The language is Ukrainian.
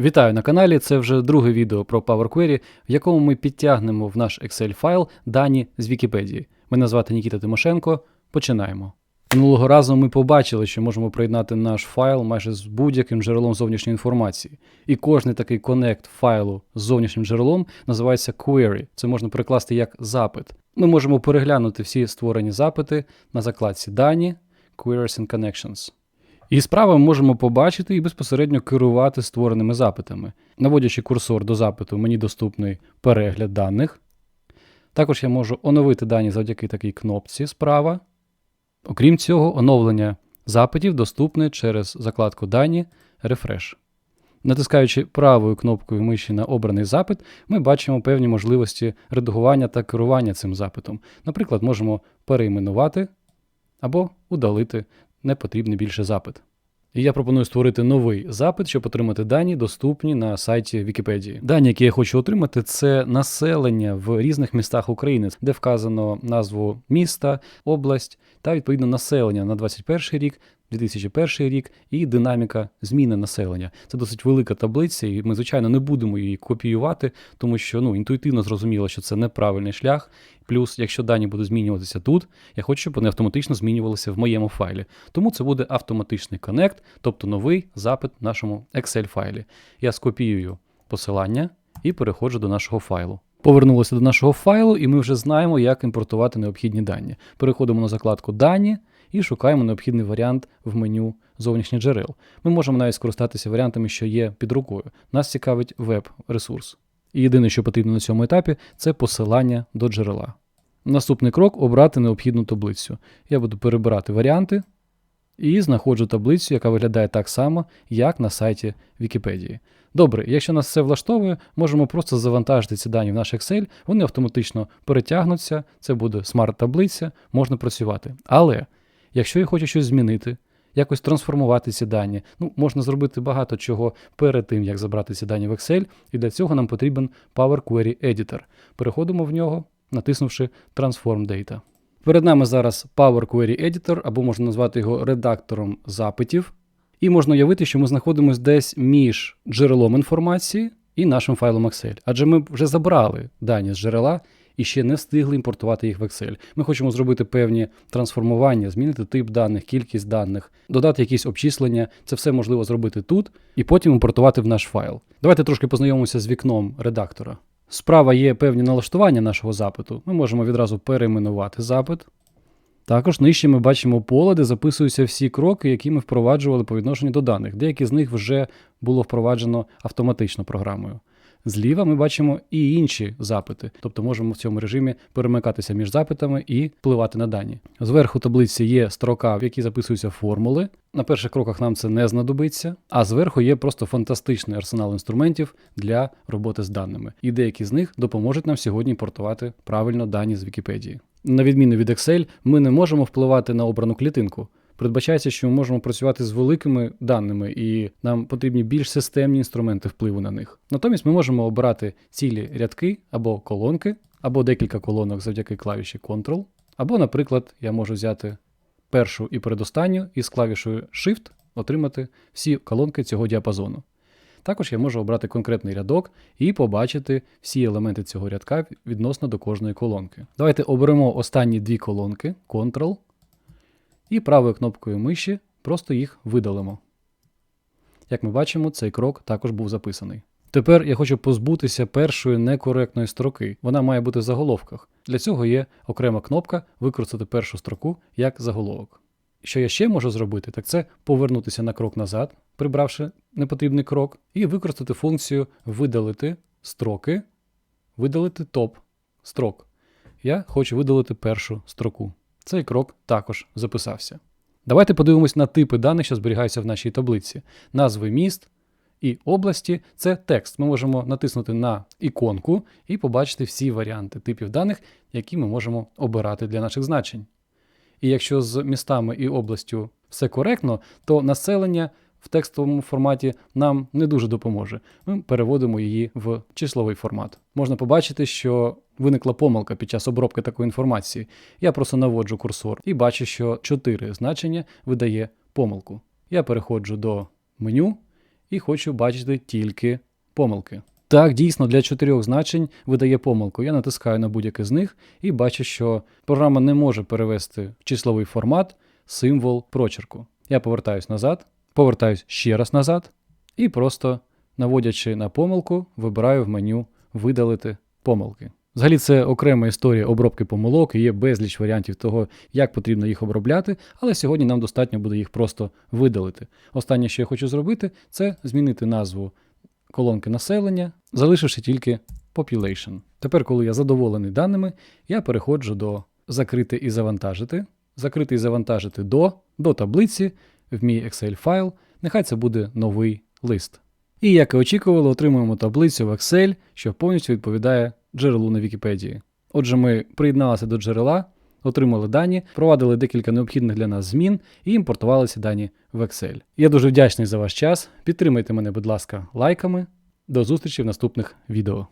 Вітаю на каналі. Це вже друге відео про Power Query, в якому ми підтягнемо в наш Excel файл дані з Вікіпедії. Мене звати Нікіта Тимошенко. Починаємо. Минулого разу ми побачили, що можемо приєднати наш файл майже з будь-яким джерелом зовнішньої інформації. І кожний такий коннект файлу з зовнішнім джерелом називається query. Це можна перекласти як запит. Ми можемо переглянути всі створені запити на закладці Дані, Queries and Connections. І справа ми можемо побачити і безпосередньо керувати створеними запитами. Наводячи курсор до запиту, мені доступний перегляд даних. Також я можу оновити дані завдяки такій кнопці справа. Окрім цього, оновлення запитів доступне через закладку Дані Refresh. Натискаючи правою кнопкою миші на обраний запит, ми бачимо певні можливості редагування та керування цим запитом. Наприклад, можемо перейменувати або удалити непотрібний більше запит. І я пропоную створити новий запит, щоб отримати дані, доступні на сайті Вікіпедії. Дані, які я хочу отримати, це населення в різних містах України, де вказано назву міста, область та відповідно населення на 21 рік, 2001 рік і динаміка зміни населення. Це досить велика таблиця, і ми, звичайно, не будемо її копіювати, тому що ну, інтуїтивно зрозуміло, що це неправильний шлях. Плюс, якщо дані будуть змінюватися тут, я хочу, щоб вони автоматично змінювалися в моєму файлі. Тому це буде автоматичний коннект, тобто новий запит в нашому Excel файлі. Я скопіюю посилання і переходжу до нашого файлу. Повернулося до нашого файлу, і ми вже знаємо, як імпортувати необхідні дані. Переходимо на закладку Дані і шукаємо необхідний варіант в меню зовнішніх джерел. Ми можемо навіть скористатися варіантами, що є під рукою. Нас цікавить веб-ресурс. І єдине, що потрібно на цьому етапі, це посилання до джерела. Наступний крок обрати необхідну таблицю. Я буду перебирати варіанти і знаходжу таблицю, яка виглядає так само, як на сайті Вікіпедії. Добре, якщо нас все влаштовує, можемо просто завантажити ці дані в наш Excel, вони автоматично перетягнуться, це буде смарт-таблиця, можна працювати. Але якщо я хочу щось змінити, якось трансформувати ці дані, ну, можна зробити багато чого перед тим, як забрати ці дані в Excel, і для цього нам потрібен Power Query Editor. Переходимо в нього, натиснувши Transform Data. Перед нами зараз Power Query Editor, або можна назвати його редактором запитів. І можна уявити, що ми знаходимося десь між джерелом інформації і нашим файлом Excel. Адже ми вже забрали дані з джерела і ще не встигли імпортувати їх в Excel. Ми хочемо зробити певні трансформування, змінити тип даних, кількість даних, додати якісь обчислення. Це все можливо зробити тут і потім імпортувати в наш файл. Давайте трошки познайомимося з вікном редактора. Справа є певні налаштування нашого запиту. Ми можемо відразу перейменувати запит. Також нижче ми бачимо поле, де записуються всі кроки, які ми впроваджували по відношенню до даних. Деякі з них вже було впроваджено автоматично програмою. Зліва ми бачимо і інші запити, тобто можемо в цьому режимі перемикатися між запитами і впливати на дані. Зверху таблиці є строка, в якій записуються формули. На перших кроках нам це не знадобиться, а зверху є просто фантастичний арсенал інструментів для роботи з даними. І деякі з них допоможуть нам сьогодні імпортувати правильно дані з Вікіпедії. На відміну від Excel, ми не можемо впливати на обрану клітинку. Передбачається, що ми можемо працювати з великими даними, і нам потрібні більш системні інструменти впливу на них. Натомість ми можемо обирати цілі рядки або колонки, або декілька колонок завдяки клавіші Ctrl. Або, наприклад, я можу взяти першу і передостанню і з клавішою Shift отримати всі колонки цього діапазону. Також я можу обрати конкретний рядок і побачити всі елементи цього рядка відносно до кожної колонки. Давайте оберемо останні дві колонки Ctrl і правою кнопкою миші просто їх видалимо. Як ми бачимо, цей крок також був записаний. Тепер я хочу позбутися першої некоректної строки. Вона має бути в заголовках. Для цього є окрема кнопка використати першу строку як заголовок. Що я ще можу зробити, так це повернутися на крок назад, прибравши непотрібний крок, і використати функцію видалити строки, видалити топ строк. Я хочу видалити першу строку. Цей крок також записався. Давайте подивимось на типи даних, що зберігаються в нашій таблиці. Назви міст і області це текст. Ми можемо натиснути на іконку і побачити всі варіанти типів даних, які ми можемо обирати для наших значень. І якщо з містами і областю все коректно, то населення в текстовому форматі нам не дуже допоможе. Ми переводимо її в числовий формат. Можна побачити, що виникла помилка під час обробки такої інформації. Я просто наводжу курсор і бачу, що 4 значення видає помилку. Я переходжу до меню і хочу бачити тільки помилки. Так, дійсно, для чотирьох значень видає помилку. Я натискаю на будь-яке з них і бачу, що програма не може перевести в числовий формат символ прочерку. Я повертаюсь назад, повертаюсь ще раз назад і просто, наводячи на помилку, вибираю в меню видалити помилки. Взагалі, це окрема історія обробки помилок, і є безліч варіантів того, як потрібно їх обробляти, але сьогодні нам достатньо буде їх просто видалити. Останнє, що я хочу зробити, це змінити назву колонки населення, залишивши тільки population. Тепер, коли я задоволений даними, я переходжу до закрити і завантажити, закрити і завантажити до, до таблиці в мій Excel файл. Нехай це буде новий лист. І як і очікували, отримуємо таблицю в Excel, що повністю відповідає джерелу на Вікіпедії. Отже, ми приєдналися до джерела, отримали дані, провадили декілька необхідних для нас змін і імпортували ці дані в Excel. Я дуже вдячний за ваш час. Підтримайте мене, будь ласка, лайками. До зустрічі в наступних відео.